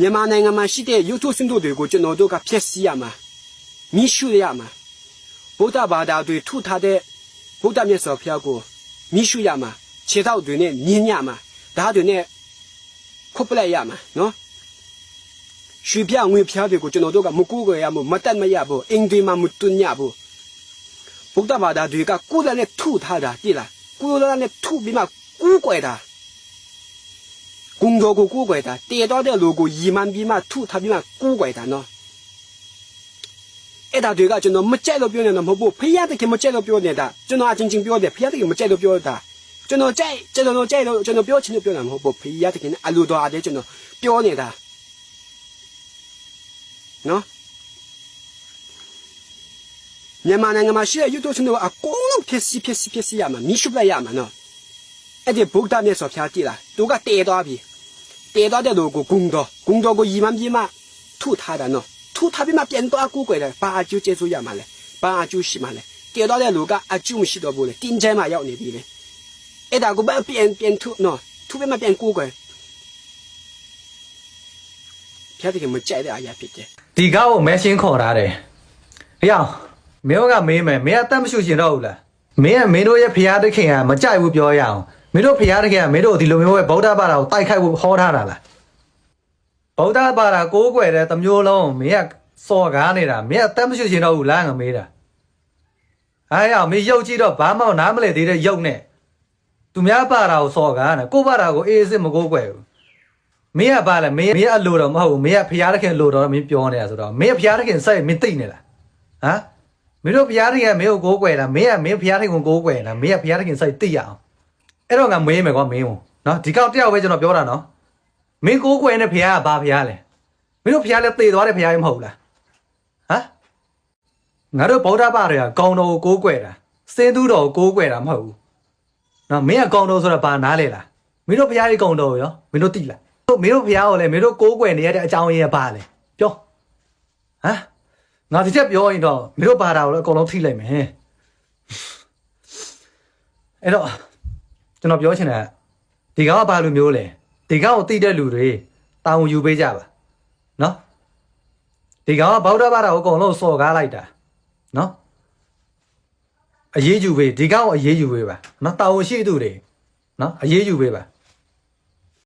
မြန်မာနိုင်ငံမှာရှိတဲ့ရုပ်ထုစင်တို့တွေကိုကျွန်တော်တို့ကဖျက်ဆီးရမှာမိရှုရမှာဗုဒ္ဓဘာသာတွေထုထားတဲ့ဗုဒ္ဓမြတ်စွာဘုရားကိုမိရှုရမှာခြေထောက်တွေနဲ့မြင်းညမှာဓာတ်တွေနဲ့ခုတ်ပလိုက်ရမှာနော်ရွှေပြငွေပြားတွေကိုကျွန်တော်တို့ကမကူးကြရဘူးမတတ်မရဘူးအင်ဒီမှာမတွညဘူးဗုဒ္ဓဘာသာတွေကကိုယ်တိုင်နဲ့ထုထားတာတိလားကိုယ်တိုင်နဲ့ထုပြီးမှကူးကွယ်တာ 工作ကိုကိုးကွယ်တာတည်တော့တဲ့လူကိုရီမှန်ပြီးမှထုထားပြီးမှကိုးကွယ်တာနော်အဲ့ဒါတွေကကျွန်တော်မကြိုက်လို့ပြောနေတာမဟုတ်ဘူးဖယားတခင်မကြိုက်လို့ပြောနေတာကျွန်တော်အချင်းချင်းပြောတယ်ဖယားတခင်မကြိုက်လို့ပြောတာကျွန်တော်ကြိုက်ကျွန်တော်ကြိုက်လို့ကျွန်တော်ပြောချင်လို့ပြောတာမဟုတ်ဘူးဖယားတခင်အလိုတော်အားတဲ့ကျွန်တော်ပြောနေတာနော်မြန်မာနိုင်ငံမှာရှိတဲ့ယူတူချန်နယ်အကုန်လုံးဖြစ်စီဖြစ်စီဖြစ်စီရမှာမိရှုပလိုက်ရမှာနော်အဲ့ဒီဗုဒ္ဓမြတ်စွာဘုရားကြည့်လားသူကတည်သွားပြီ တည်သွားတဲ့လူကိုဂုံတော်ဂုံတော်ကိုရီမှန်ပြီးမှထုထားတာနော်ထုထားပြီးမှပြန်သွားကူးကွယ်တယ်ဘာအကျိုးကျေးဇူးရမှာလဲဘာအကျိုးရှိမှာလဲတည်သွားတဲ့လူကအကျိုးမရှိတော့ဘူးလေတင်းချဲမှာရောက်နေပြီလေအဲ့ဒါကိုပဲပြန်ပြန်ထုနော်ထုပြီးမှပြန်ကူးကွယ်ဖျက်တယ်မကြိုက်တဲ့အရာဖြစ်တယ်ဒီကားကိုမဲရှင်းခေါ်ထားတယ်။အယောင်မင်းတို့ကမေးမယ်မင်းအသက်မရှူရှင်တော့ဘူးလား။မင်းကမင်းတို့ရဲ့ဖျားတခင်ကမကြိုက်ဘူးပြောရအောင်။ မင်းတို့ဖျားတခင်ကမင်းတို့ဒီလိုမျိုးပဲဗုဒ္ဓဘာသာကိုတိုက်ခိုက်ဖို့ဟောထားတာလား။ဗုဒ္ဓဘာသာကိုးကွယ်တဲ့တစ်မျိုးလုံးမင်းကစော်ကားနေတာမင်းအသက်မရှူရှင်တော့ဘူးလားငါမေးတာ။အားရအောင်မင်းရုပ်ကြည့်တော့ဘာမှနားမလဲသေးတဲ့ရုပ်နဲ့သူများဘာသာကိုစော်ကားနေကိုယ့်ဘာသာကိုအေးအေးစစ်မကိုးကွယ်ဘူး။မင်းကပါလဲမင်းမင်းအလိုတော်မဟုတ်ဘူးမင်းကဖျားတခင်လိုတော်မင်းပြောနေတာဆိုတော့မင်းကဖျားတခင်စိုက်မင်းသိနေလားဟမ်မင်းတို့ဖျားတခင်ကမင်းကိုကိုးကွယ်တာမင်းကမင်းဖျားတခင်ကိုကိုးကွယ်တာမင်းကဖျားတခင်စိုက်သိရအောင် အဲ့တော့ငါမေးမယ်ကွာမင်းကိုနော်ဒီကောက်တယောက်ပဲကျွန်တော်ပြောတာနော်မင်းကိုးကွယ်တဲ့ဖျားကဘာဖျားလဲမင်းတို့ဖျားလဲသေသွားတဲ့ဖျားရင်မဟုတ်လားဟမ်ငါတို့ဗုဒ္ဓဘာသာတွေကကောင်းတော်ကိုကိုးကွယ်တာစင်သူတော်ကိုကိုးကွယ်တာမဟုတ်ဘူးနော်မင်းကကောင်းတော်ဆိုတာဘာနားလဲလားမင်းတို့ဖျားကြီးကောင်းတော်ရောမင်းတို့သိလားတို့မင်းတို့ဖျားကိုလည်းမင်းတို့ကိုးကွယ်နေရတဲ့အကြောင်းရင်းကဘာလဲပြောဟမ်ငါဒီချက်ပြောရင်တော့မင်းတို့ဘာသာကိုလည်းအကုန်လုံးထိလိုက်မယ်အဲ့တော့ ကျွန်တော်ပြောချင်တာဒီကောင်ကဘာလိုမျိုးလဲဒီကောင်ကိုသိတဲ့လူတွေတာဝန်ယူပေးကြပါနော်ဒီကောင်ကဗုဒ္ဓဘာသာကိုအကုန်လုံးစော်ကားလိုက်တာနော်အရေးယူပေးဒီကောင်ကိုအရေးယူပေးပါနော်တာဝန်ရှိသူတွေနော်အရေးယူပေးပါ